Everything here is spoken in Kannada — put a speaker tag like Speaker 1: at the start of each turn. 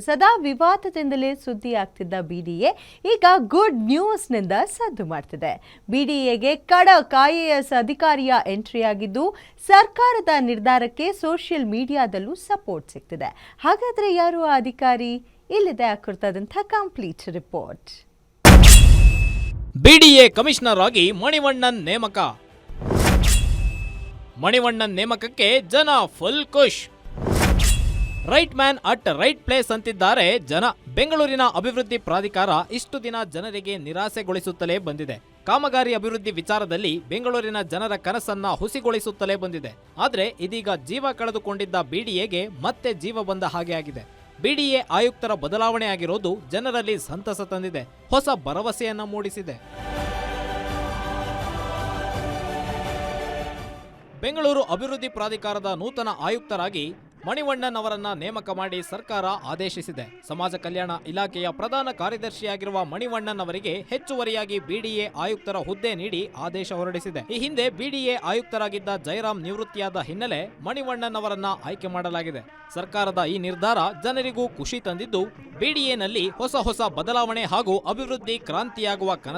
Speaker 1: ಸದಾ ವಿವಾದದಿಂದಲೇ ಸುದ್ದಿ ಆಗ್ತಿದ್ದ ಬಿಡಿಎ ಈಗ ಗುಡ್ ನ್ಯೂಸ್ನಿಂದ ಸದ್ದು ಮಾಡ್ತಿದೆ. ಬಿಡಿಎಗೆ ಕಡ ಐಎಎಸ್ ಅಧಿಕಾರಿಯ ಎಂಟ್ರಿ ಆಗಿದ್ದು ಸರ್ಕಾರದ ನಿರ್ಧಾರಕ್ಕೆ ಸೋಷಿಯಲ್ ಮೀಡಿಯಾದಲ್ಲೂ ಸಪೋರ್ಟ್ ಸಿಗ್ತಿದೆ. ಹಾಗಾದ್ರೆ ಯಾರು ಆ ಅಧಿಕಾರಿ? ಇಲ್ಲಿದೆ ಆ ಕುರಿತಾದಂಥ ಕಂಪ್ಲೀಟ್ ರಿಪೋರ್ಟ್.
Speaker 2: ಬಿಡಿಎ ಕಮಿಷನರ್ ಆಗಿ ಮಣಿವಣ್ಣನ್ ನೇಮಕ. ಮಣಿವಣ್ಣನ್ ನೇಮಕಕ್ಕೆ ಜನ full Khush. Right man at right place ಅಂತಿದ್ದಾರೆ. ಜನ ಬೆಂಗಳೂರಿನ ಅಭಿವೃದ್ಧಿ ಪ್ರಾಧಿಕಾರ ಇಷ್ಟು ದಿನ ಜನರಿಗೆ ನಿರಾಸೆಗೊಳಿಸುತ್ತಲೇ ಬಂದಿದೆ. ಕಾಮಗಾರಿ ಅಭಿವೃದ್ಧಿ ವಿಚಾರದಲ್ಲಿ ಬೆಂಗಳೂರಿನ ಜನರ ಕನಸನ್ನ ಹುಸಿಗೊಳಿಸುತ್ತಲೇ ಬಂದಿದೆ. ಆದರೆ ಇದೀಗ ಜೀವ ಕಳೆದುಕೊಂಡಿದ್ದ ಬಿಡಿಎಗೆ ಮತ್ತೆ ಜೀವ ಬಂದ ಹಾಗೆ ಆಗಿದೆ. ಬಿಡಿಎ ಆಯುಕ್ತರ ಬದಲಾವಣೆ ಆಗಿರೋದು ಜನರಲ್ಲಿ ಸಂತಸ ತಂದಿದೆ. ಹೊಸ ಭರವಸೆಯನ್ನ ಮೂಡಿಸಿದೆ. ಬೆಂಗಳೂರು ಅಭಿವೃದ್ಧಿ ಪ್ರಾಧಿಕಾರದ ನೂತನ ಆಯುಕ್ತರಾಗಿ ಮಣಿವಣ್ಣನ್ ಅವರನ್ನ ನೇಮಕ ಮಾಡಿ ಸರ್ಕಾರ ಆದೇಶಿಸಿದೆ. ಸಮಾಜ ಕಲ್ಯಾಣ ಇಲಾಖೆಯ ಪ್ರಧಾನ ಕಾರ್ಯದರ್ಶಿಯಾಗಿರುವ ಮಣಿವಣ್ಣನ್ ಅವರಿಗೆ ಹೆಚ್ಚುವರಿಯಾಗಿ ಬಿಡಿಎ ಆಯುಕ್ತರ ಹುದ್ದೆ ನೀಡಿ ಆದೇಶ ಹೊರಡಿಸಿದೆ. ಈ ಹಿಂದೆ ಬಿಡಿಎ ಆಯುಕ್ತರಾಗಿದ್ದ ಜಯರಾಮ್ ನಿವೃತ್ತಿಯಾದ ಹಿನ್ನೆಲೆ ಮಣಿವಣ್ಣನ್ ಅವರನ್ನ ಆಯ್ಕೆ ಮಾಡಲಾಗಿದೆ. ಸರ್ಕಾರದ ಈ ನಿರ್ಧಾರ ಜನರಿಗೂ ಖುಷಿ ತಂದಿದ್ದು, ಬಿಡಿಎನಲ್ಲಿ ಹೊಸ ಹೊಸ ಬದಲಾವಣೆ ಹಾಗೂ ಅಭಿವೃದ್ಧಿ ಕ್ರಾಂತಿಯಾಗುವ ಕನಸು